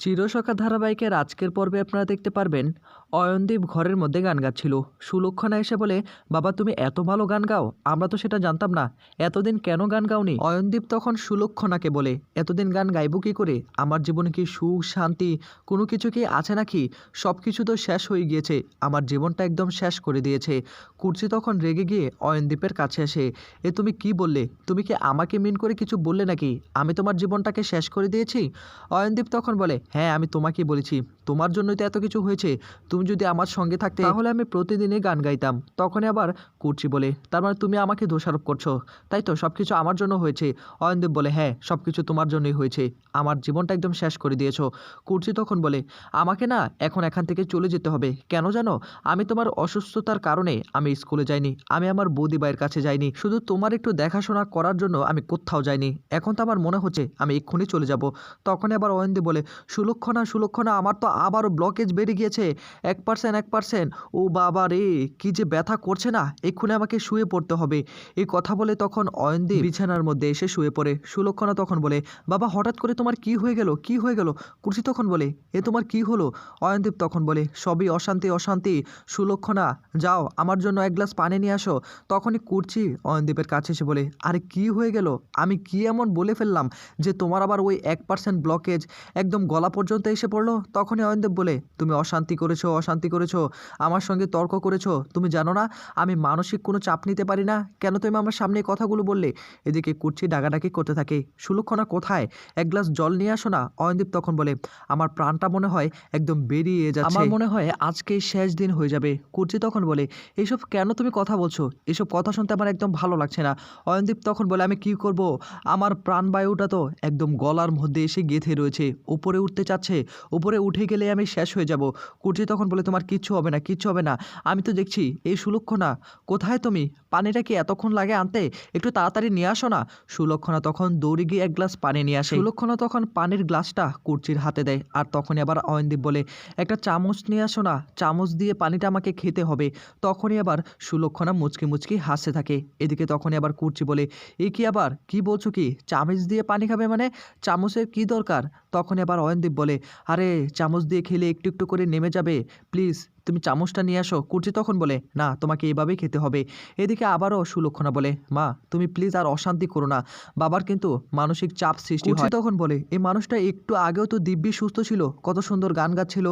চিরসখা ধারাবাহিকের আজকের পর্বে আপনারা দেখতে পারবেন, অয়নদীপ ঘরের মধ্যে গান গাচ্ছিল। সুলক্ষণা এসে বলে, বাবা, তুমি এত ভালো গান গাও, আমরা তো সেটা জানতাম না, এতদিন কেন গান গাওনি? অয়নদীপ তখন সুলক্ষণাকে বলে, এতদিন গান গাইব কি করে? আমার জীবনে কি সুখ, শান্তি, কোনো কিছু কি আছে নাকি? সব কিছু তো শেষ হয়ে গিয়েছে, আমার জীবনটা একদম শেষ করে দিয়েছে। কুর্চি তখন রেগে গিয়ে অয়নদীপের কাছে আসে, এ, তুমি কি বললে? তুমি কি আমাকে মিন করে কিছু বললে নাকি? আমি তোমার জীবনটাকে শেষ করে দিয়েছি? অয়নদীপ তখন বলে হ্যাঁ আমি তোমাকেই বলেছি। তোমার জন্যই তো এত কিছু হয়েছে। তুমি যদি আমার সঙ্গে থাকতে তাহলে আমি প্রতিদিনই গান গাইতাম। তখনই আবার কুর্চি বলে তার মানে তুমি আমাকে দোষারোপ করছ? তাই তো সব কিছু আমার জন্য হয়েছে। অয়নদীপ বলে হ্যাঁ সব কিছু তোমার জন্যই হয়েছে। আমার জীবনটা একদম শেষ করে দিয়েছ। কুর্চি তখন বলে আমাকে না এখন এখান থেকে চলে যেতে হবে। কেন জানো? আমি তোমার অসুস্থতার কারণে আমি স্কুলে যাইনি। আমি আমার বৌদি ভাইয়ের কাছে যাইনি। শুধু তোমার একটু দেখাশোনা করার জন্য আমি কোথাও যাইনি। এখন তো আমার মনে হচ্ছে আমি এক্ষুনি চলে যাব। তখনই আবার অয়ন্দি বলে সুলক্ষণা সুলক্ষণা আমার তো আবারও ব্লকেজ বেড়ে গিয়েছে। এক পার্সেন্ট এক পার্সেন্ট ও বাবা রে, কি যে ব্যথা করছে না? এক্ষুনি আমাকে শুয়ে পড়তে হবে। এই কথা বলে তখন অয়ন্দি বিছানার মধ্যে এসে শুয়ে পড়ে। সুলক্ষণা তখন বলে, বাবা, হঠাৎ করে তোমার কি হয়ে গেল? কি হয়ে গেল? কুর্সি তখন বলে, এ তোমার কি হলো? অয়নদীপ তখন বলে, সবই অশান্তি অশান্তি। সুলক্ষণা, যাও, আমার জন্য এক গ্লাস পানি নিয়ে আসো। তখনই কুর্চি অয়নদীপের কাছে এসে বলে, আরে, কি হয়ে গেল? আমি কি এমন বলে ফেললাম যে তোমার আবার ওই এক পার্সেন্ট ব্লকেজ একদম গলা পর্যন্ত এসে পড়ল। তখনই অয়নদেব বলে। তুমি অশান্তি করেছ অশান্তি করেছ, আমার সঙ্গে তর্ক করেছ। তুমি জানো না, আমি মানসিক কোনো চাপ নিতে পারি না। কেন তুমি আমার সামনে কথাগুলো বললে? এদিকে কুর্চি ডাকাডাকি করতে থাকে। সুলক্ষণা কোথায়? এক গ্লাস জল নিয়ে আসো না, অয়নদীপ তখন বলে। আমার প্রাণটা মনে হয় একদম বেরিয়ে যাচ্ছে। আমার মনে হয় আজকে শেষ দিন হয়ে যাবে কুর্চি তখন বলে। এইসব কেন তুমি কথা বলছো? এসব কথা শুনতে আমার একদম ভালো লাগছে না। অয়নদীপ তখন বলে, আমি কি করব? আমার প্রাণবায়ুটা তো একদম গলার মধ্যে এসে গেঁথে রয়েছে। উপরে উঠতে চাচ্ছে, উপরে উঠে গেলে আমি শেষ হয়ে যাব। কুর্চি তখন বলে, তোমার কিচ্ছু হবে না, কিচ্ছু হবে না। আমি তো দেখছি, এই সুলক্ষণা, কোথায় তুমি? পানিটা কি এতক্ষণ লাগে আনতে? একটু তাড়াতাড়ি নিয়ে আসো না? সুলক্ষণা তখন দৌড়ে গিয়ে এক গ্লাস পানি নিয়ে আসে। সুলক্ষণা তখন পানির গ্লাসটা কুর্চির হাতে দেয় আর তখনই আবার অয়নদীপ বলে, একটা চামচ নিয়ে আসো না, চামচ দিয়ে পানিটা আমাকে খেতে হবে। তখনই আবার সুলক্ষণা মুচকি মুচকি হাসতে থাকে। এদিকে তখনই আবার কুর্চি বলে, এ কি আবার? কি বলছো কি? চামচ দিয়ে পানি খাবে মানে? চামচের কি দরকার? তখনই আবার অয়নদীপ বলে, আরে, চামচ দিয়ে খেলে একটু একটু করে নেমে যাবে। প্লিজ। তুমি চামচটা নিয়ে আসো কুর্চি তখন বলে না তোমাকে এভাবেই খেতে হবে। এদিকে আবারও সুলক্ষণা বলে মা তুমি প্লিজ আর অশান্তি করো না। বাবার কিন্তু মানসিক চাপ সৃষ্টি হয়। তখন বলে এই মানুষটা একটু আগেও তো দিব্যি সুস্থ ছিল কত সুন্দর গান গাচ্ছিল।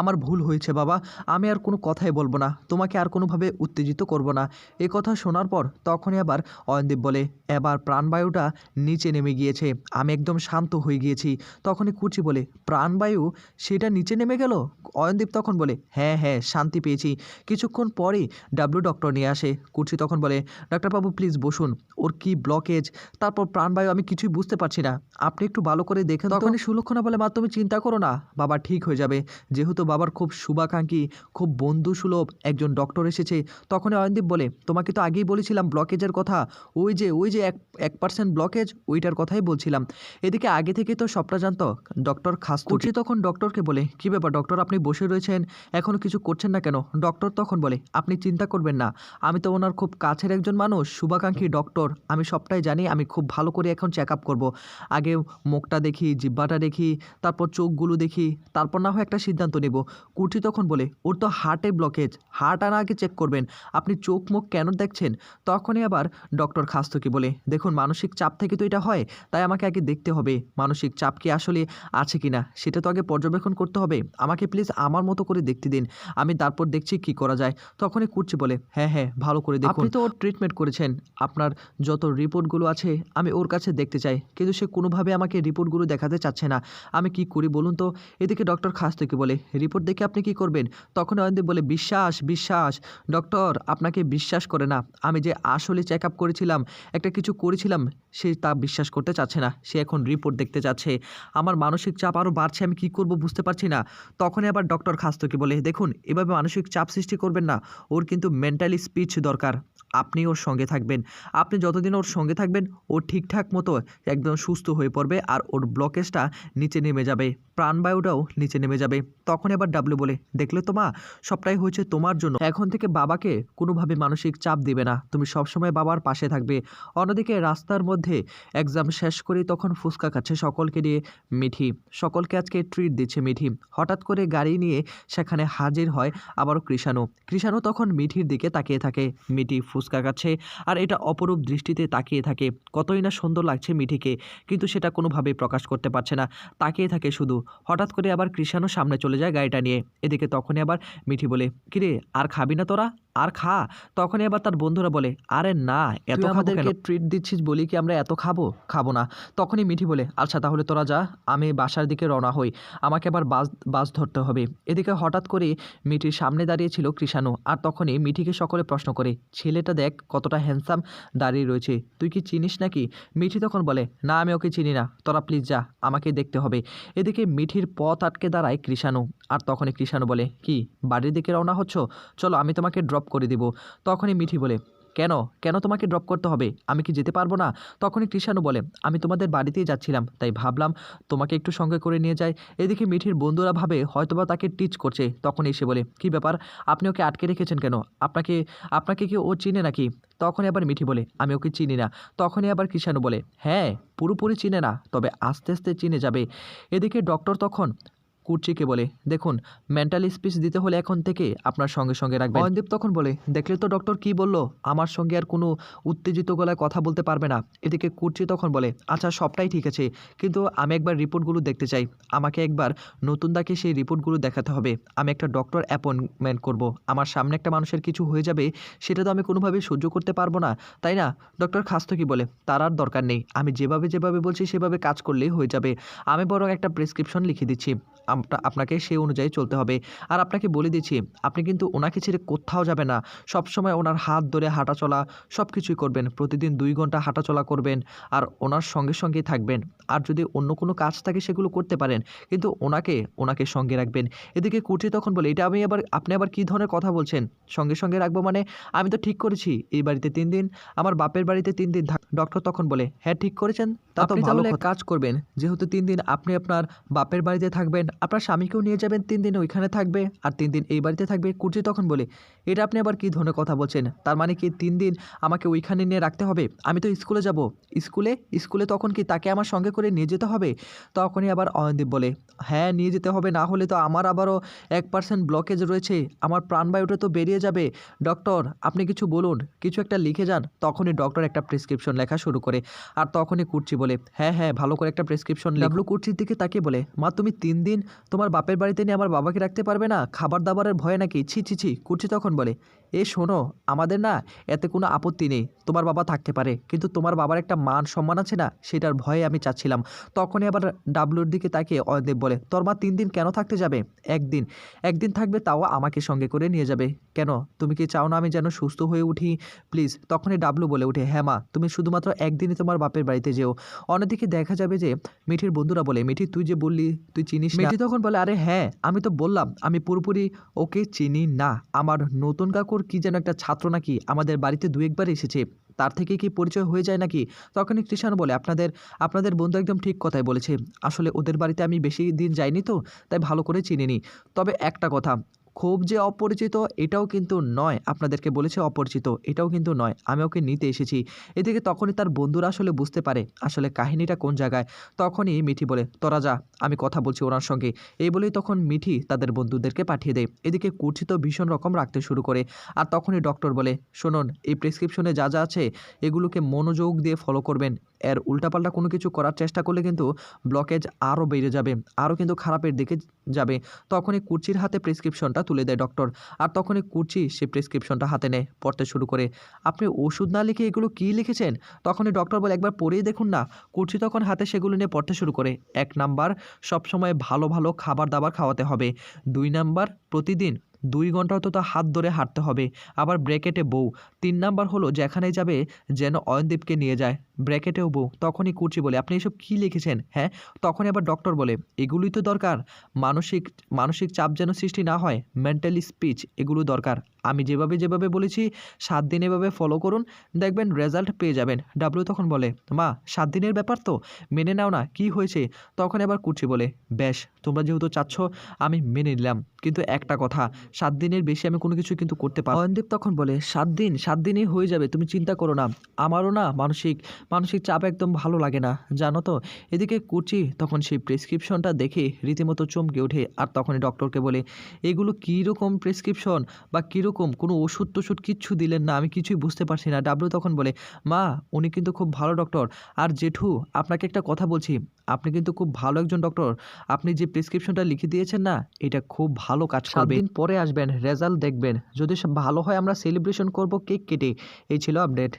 আমার ভুল হয়েছে বাবা আমি আর কোনো কথাই বলব না। তোমাকে আর কোনোভাবে উত্তেজিত করব না। এই কথা শোনার পর তখনই আবার অয়নদীপ বলে এবার প্রাণবায়ুটা নিচে নেমে গিয়েছে আমি একদম শান্ত হয়ে গিয়েছি। তখনই কুচি বলে প্রাণবায়ু সেটা নিচে নেমে গেল? অয়নদীপ তখন বলে হ্যাঁ হ্যাঁ শান্তি পেয়েছি। কিছুক্ষণ পরেই ডাব্লিউ ডক্টর নিয়ে আসে। কুচি তখন বলে ডাক্তারবাবু প্লিজ বসুন। ওর কি ব্লকেজ তারপর প্রাণবায়ু আমি কিছুই বুঝতে পারছি না। আপনি একটু ভালো করে দেখেন তখনই সুলক্ষণা বলে মা তুমি চিন্তা করো না। বাবা ঠিক হয়ে যাবে। যেহেতু বাবার খুব শুভাকাঙ্ক্ষী খুব বন্ধু সুলভ একজন ডক্টর এসেছে তখনই অয়নদীপ বলে তোমাকে তো আগেই বলেছিলাম ব্লকেজের কথা। ওই যে ওই যে এক এক পার্সেন্ট ব্লকেজ ওইটার কথাই বলছিলাম। এদিকে আগে থেকে তো সবটা জানতো। ডক্টর খাস তখন ডক্টরকে বলে কি ব্যাপার ডক্টর আপনি বসে রয়েছেন। এখনও কিছু করছেন না কেন? ডক্টর তখন বলে, আপনি চিন্তা করবেন না। আমি তো ওনার খুব কাছের একজন মানুষ, শুভাকাঙ্ক্ষী ডক্টর। আমি সবটাই জানি, আমি খুব ভালো করে এখন চেক আপ করব। আগে মুখটা দেখি, জিব্বাটা দেখি, তারপর চোখগুলো দেখি, তারপর না হয় একটা সিদ্ধান্ত নেব। কুর্চি তখন বলে, ওর তো হার্টে ব্লকেজ হার্ট আর আগে চেক করবেন। আপনি চোখ মুখ কেন দেখছেন? তখনই আবার ডক্টর খাস্তকি বলে, দেখুন, মানসিক চাপ থেকে তো এটা হয়, তাই আমাকে আগে দেখতে হবে। মানসিক চাপ কি আসলে আছে কি না সেটা তো আগে পর্যবেক্ষণ করতে হবে। আমাকে প্লিজ আমার মতো করে দেখতে দিন। আমি তারপর দেখছি কি করা যায়। তখনই কুর্চি বলে হ্যাঁ হ্যাঁ ভালো করে দেখুন। আপনি তো ওর ট্রিটমেন্ট করেছেন। আপনার যত রিপোর্টগুলো আছে, আমি ওর কাছে দেখতে চাই। কিন্তু সে কোনোভাবে আমাকে রিপোর্টগুলো দেখাতে চাচ্ছে না। আমি কি করি বলুন তো? এদিকে ডক্টর খাস থেকে বলে, রিপোর্ট দেখে আপনি কি করবেন? তখন অয়নদীপ বলে, বিশ্বাস বিশ্বাস। ডক্টর, আপনাকে বিশ্বাস করে না। আমি যে আসলে চেক আপ করেছিলাম, একটা কিছু করেছিলাম, সে তা বিশ্বাস করতে চাচ্ছে না। সে এখন রিপোর্ট দেখতে চাচ্ছে আমার মানসিক চাপ আরও বাড়ছে, আমি কি করব বুঝতে পারছি না। তখনই আবার ডক্টর খাস্তকি বলে, দেখুন এভাবে মানসিক চাপ সৃষ্টি করবেন না। ওর কিন্তু মেন্টালি স্পিচ দরকার। আপনি ওর সঙ্গে থাকবেন। আপনি যতদিন ওর সঙ্গে থাকবেন, ও ঠিকঠাক মতো একদম সুস্থ হয়ে পড়বে আর ওর ব্লকেজটা নিচে নেমে যাবে। প্রাণবায়ুটাও নিচে নেমে যাবে। তখন এবার ডাবলু বলে, দেখলে তো মা, সবটাই হয়েছে তোমার জন্য। এখন থেকে বাবাকে কোনোভাবে মানসিক চাপ দিবে না। তুমি সবসময় বাবার পাশে থাকবে। অন্যদিকে রাস্তার মধ্যে এক্সাম শেষ করে তখন ফুচকা খাচ্ছে সকলকে নিয়ে মিঠি। সকলকে আজকে ট্রিট দিচ্ছে মিঠি। হঠাৎ করে গাড়ি নিয়ে সেখানে হাজির হয় আবারও কৃষাণু। কৃষাণু তখন মিঠির দিকে তাকিয়ে থাকে। মিঠি ফুচকা খাচ্ছে আর এটা অপরূপ দৃষ্টিতে তাকিয়ে থাকে। কতই না সুন্দর লাগছে মিঠিকে, কিন্তু সেটা কোনোভাবেই প্রকাশ করতে পারছে না। তাকিয়ে থাকে শুধু। হঠাৎ করে আবার কৃষাণও সামনে চলে যায় গাড়িটা নিয়ে। এদিকে তখনই আবার মিঠি বলে, কিরে, আর খাবি না তোরা? আর খা। তখনই আবার তার বন্ধুরা বলে আরে না এত আমাদেরকে ট্রিট দিচ্ছিস বলি কি আমরা এত খাব? খাব না। তখনই মিঠি বলে আচ্ছা তাহলে তোরা যা আমি বাসার দিকে রওনা হই। আমাকে আবার বাস বাস ধরতে হবে। এদিকে হঠাৎ করে মিঠির সামনে দাঁড়িয়েছিল কৃষাণু আর তখনই মিঠিকে সকলে প্রশ্ন করে ছেলেটা দেখ কতটা হ্যান্ডসাম দাঁড়িয়ে রয়েছে। তুই কি চিনিস নাকি? মিঠি তখন বলে না আমি ওকে চিনি না। তোরা প্লিজ যা আমাকে দেখতে হবে। এদিকে মিঠির পথ আটকে দাঁড়ায় কৃষাণু আর তখনই কৃষাণু বলে কি বাড়ির দিকে রওনা হচ্ছ? চলো আমি তোমাকে ড্রপ করে দিব। তখনই মিঠি বলে, কেন? কেন তোমাকে ড্রপ করতে হবে? আমি কি যেতে পারব না? তখনই কৃষাণু বলে, আমি তোমাদের বাড়িতেই যাচ্ছিলাম, তাই ভাবলাম তোমাকে একটু সঙ্গে করে নিয়ে যাই। এদিকে মিঠির বন্ধুরা ভাবে হয়তোবা তাকে টিচ করছে। তখন এসে বলে, কি ব্যাপার? আপনি ওকে আটকে রেখেছেন কেন? আপনাকে আপনাকে কি ও চিনে নাকি? তখনই আবার মিঠি বলে, আমি ওকে চিনি না। তখনই আবার কৃষাণু বলে হ্যাঁ পুরোপুরি চিনে না, তবে আস্তে আস্তে চিনে যাবে। এদিকে ডক্টর তখন কুর্চিকে বলে, দেখুন মেন্টাল স্পিচ দিতে হলে এখন থেকে আপনার সঙ্গে সঙ্গে রাখবেন। অয়নদীপ তখন বলে, দেখলে তো ডক্টর কি বলল? আমার সঙ্গে আর কোনো উত্তেজিত গলায় কথা বলতে পারবে না। এদিকে কুর্চি তখন বলে আচ্ছা সবটাই ঠিক আছে, কিন্তু আমি একবার রিপোর্টগুলো দেখতে চাই। আমাকে একবার নতুন দাকে সেই রিপোর্টগুলো দেখাতে হবে। আমি একটা ডক্টর অ্যাপয়েন্টমেন্ট করব। আমার সামনে একটা মানুষের কিছু হয়ে যাবে, সেটা তো আমি কোনোভাবেই সহ্য করতে পারব না, তাই না? ডক্টর খাস্তো কি বলে, তার আর দরকার নেই। আমি যেভাবে যেভাবে বলছি, সেভাবে কাজ করলেই হয়ে যাবে। আমি বরং একটা প্রেসক্রিপশন লিখে দিচ্ছি। আপনাকে সেই অনুযায়ী চলতে হবে। আর আপনাকে বলে দিচ্ছি আপনি কিন্তু ওনাকে ছেড়ে কোথাও যাবে না। সবসময় ওনার হাত ধরে হাঁটা চলা সব কিছুই করবেন। প্রতিদিন দুই ঘণ্টা হাঁটা চলা করবেন আর ওনার সঙ্গে সঙ্গেই থাকবেন। আর যদি অন্য কোনো কাজ থাকে সেগুলো করতে পারেন কিন্তু ওনাকে ওনাকে সঙ্গে রাখবেন। এদিকে কুটি তখন বলে এটা আমি আবার আপনি আবার কী ধরনের কথা বলছেন? সঙ্গে সঙ্গে রাখব মানে? আমি তো ঠিক করেছি এই বাড়িতে তিন দিন আমার বাপের বাড়িতে তিন দিন ডক্টর তখন বলে হ্যাঁ ঠিক করেছেন। তা তো ভালো কাজ করবেন যেহেতু তিন দিন আপনি আপনার বাপের বাড়িতে থাকবেন আপনার স্বামীকেও নিয়ে যাবেন, তিন দিন ওইখানে থাকবে আর তিন দিন এই বাড়িতে থাকবে কুর্চি তখন বলে। এটা আপনি আবার কী ধরনের কথা বলছেন? তার মানে কি তিন দিন আমাকে ওইখানে নিয়ে রাখতে হবে? আমি তো স্কুলে যাব। স্কুলে? স্কুলে তখন কি তাকে আমার সঙ্গে করে নিয়ে যেতে হবে? তখনই আবার অয়নদীপ বলে হ্যাঁ নিয়ে যেতে হবে। না হলে তো আমার আবারও এক পার্সেন্ট ব্লকেজ রয়েছে। আমার প্রাণবায়ুটা তো বেরিয়ে যাবে। ডক্টর আপনি কিছু বলুন। কিছু একটা লিখে যান। তখনই ডক্টর একটা প্রেসক্রিপশন লেখা শুরু করে আর তখনই কুর্চি বলে হ্যাঁ হ্যাঁ ভালো করে একটা প্রেসক্রিপশন ডাবলু কুর্চির দিকে তাকে বলে, মা, তুমি তিন দিন তোমার বাপের বাড়িতে নিয়ে আমার বাবাকে রাখতে পারবে না? খাবার দাবারের ভয়ে নাকি? ছি ছি ছি কুর্চি তখন বলে। এ শোনো, আমাদের না এতে কোনো আপত্তি নেই। তোমার বাবা থাকতে পারে, কিন্তু তোমার বাবার একটা মান সম্মান আছে না, সেটার ভয়ে আমি চাচ্ছিলাম। তখনই আবার ডাবলুর দিকে তাকিয়ে অয়নদেব বলে, তোর মা তিন দিন কেন থাকতে যাবে? একদিন। একদিন থাকবে তাও আমাকে সঙ্গে করে নিয়ে যাবে। কেন? তুমি কি চাও না আমি যেন সুস্থ হয়ে উঠি? প্লিজ। তখনই ডাবলু বলে উঠে হ্যাঁ মা, তুমি শুধুমাত্র একদিনই তোমার বাপের বাড়িতে যেও। অন্যদিকে দেখা যাবে যে মিঠির বন্ধুরা বলে, মিঠি, তুই যে বললি, তুই চিনিস মিঠি তখন বলে, আরে হ্যাঁ আমি তো বললাম, আমি পুরোপুরি ওকে চিনি না। আমার নতুন কাকুর কি যেন একটা ছাত্র নাকি আমাদের বাড়িতে দু একবার এসেছে, তার থেকে কি পরিচয় হয়ে যায় নাকি? তখনই কৃষাণ বলে, আপনাদের আপনাদের বন্ধু একদম ঠিক কথাই বলেছে। আসলে ওদের বাড়িতে আমি বেশি দিন যাইনি তো, তাই ভালো করে চিনিনি। তবে একটা কথা খুব যে অপরিচিত, এটাও কিন্তু নয়। আপনাদেরকে বলেছে অপরিচিত, এটাও কিন্তু নয়। আমি ওকে নিতে এসেছি। এদিকে তখনই তার বন্ধুরা আসলে বুঝতে পারে, আসলে কাহিনীটা কোন জায়গায়। তখনই মিঠি বলে, তোরা যা, আমি কথা বলছি ওনার সঙ্গে। এই বলেই তখন মিঠি তাদের বন্ধুদেরকে পাঠিয়ে দেয়। এদিকে কুর্চি তো ভীষণ রকম রাখতে শুরু করে। আর তখনই ডক্টর বলে, শুনুন, এই প্রেসক্রিপশনে যা যা আছে, এগুলোকে মনোযোগ দিয়ে ফলো করবেন। এর উল্টাপাল্টা কোনো কিছু করার চেষ্টা করলে কিন্তু ব্লকেজ আরও বেড়ে যাবে, আরও কিন্তু খারাপের দিকে যাবে। তখনই কুর্চির হাতে প্রেসক্রিপশনটা তুলে দেয় ডক্টর আর তখনই কুর্চি সে প্রেসক্রিপশনটা হাতে নেয়, পড়তে শুরু করে। আপনি ওষুধ না লিখে এগুলো কী লিখেছেন? তখনই ডক্টর বলে, একবার পড়েই দেখুন না, কুর্চি তখন হাতে সেগুলো নিয়ে পড়তে শুরু করে। এক নাম্বার, সবসময় ভালো ভালো খাবার দাবার খাওয়াতে হবে। দুই নাম্বার, প্রতিদিন দুই ঘণ্টা অন্তত হাত ধরে হাঁটতে হবে। আবার ব্রেকেটে বউ। তিন নাম্বার হলো যেখানে যাবে, যেন অয়নদীপকে নিয়ে যায়। ব্র্যাকেটেও বউ, তখনই কুচি বলে, আপনি এসব কী লিখেছেন? হ্যাঁ তখনই আবার ডক্টর বলে, এগুলোই তো দরকার, মানসিক মানসিক চাপ যেন সৃষ্টি না হয়, মেন্টালি স্পিচ, এগুলো দরকার। আমি যেভাবে যেভাবে বলেছি, সাত দিন এভাবে ফলো করুন, দেখবেন রেজাল্ট পেয়ে যাবেন। ডাব্লিউ তখন বলে, মা, সাত দিনের ব্যাপার তো, মেনে নাও না, কি হয়েছে? তখন আবার কুচি বলে, বেশ, তোমরা যেহেতু চাচ্ছ, আমি মেনে নিলাম। কিন্তু একটা কথা, সাত দিনের বেশি আমি কোনো কিছু কিন্তু করতে পারি অয়নদীপ তখন বলে, সাত দিন, সাত দিনই হয়ে যাবে, তুমি চিন্তা করো না। আমারও না মানসিক মানসিক চাপ একদম ভালো লাগে না জানো তো? এদিকে কুচি তখন সেই প্রেসক্রিপশনটা দেখে রীতিমতো চমকে ওঠে। আর তখনই ডক্টরকে বলে এগুলো কীরকম প্রেসক্রিপশন বা কীরকম কোনো ওষুধ টষুধ কিচ্ছু দিলেন না? আমি কিছুই বুঝতে পারছি না। ডাব্লিউ তখন বলে মা উনি কিন্তু খুব ভালো ডক্টর। আর জেঠু আপনাকে একটা কথা বলছি। আপনি কিন্তু খুব ভালো একজন ডক্টর। আপনি যে প্রেসক্রিপশনটা লিখে দিয়েছেন না এটা খুব ভালো কাজ করবে। দিন পরে আসবেন রেজাল্ট দেখবেন। যদি সব ভালো হয় আমরা সেলিব্রেশন করব কেক কেটে। এই ছিল আপডেট।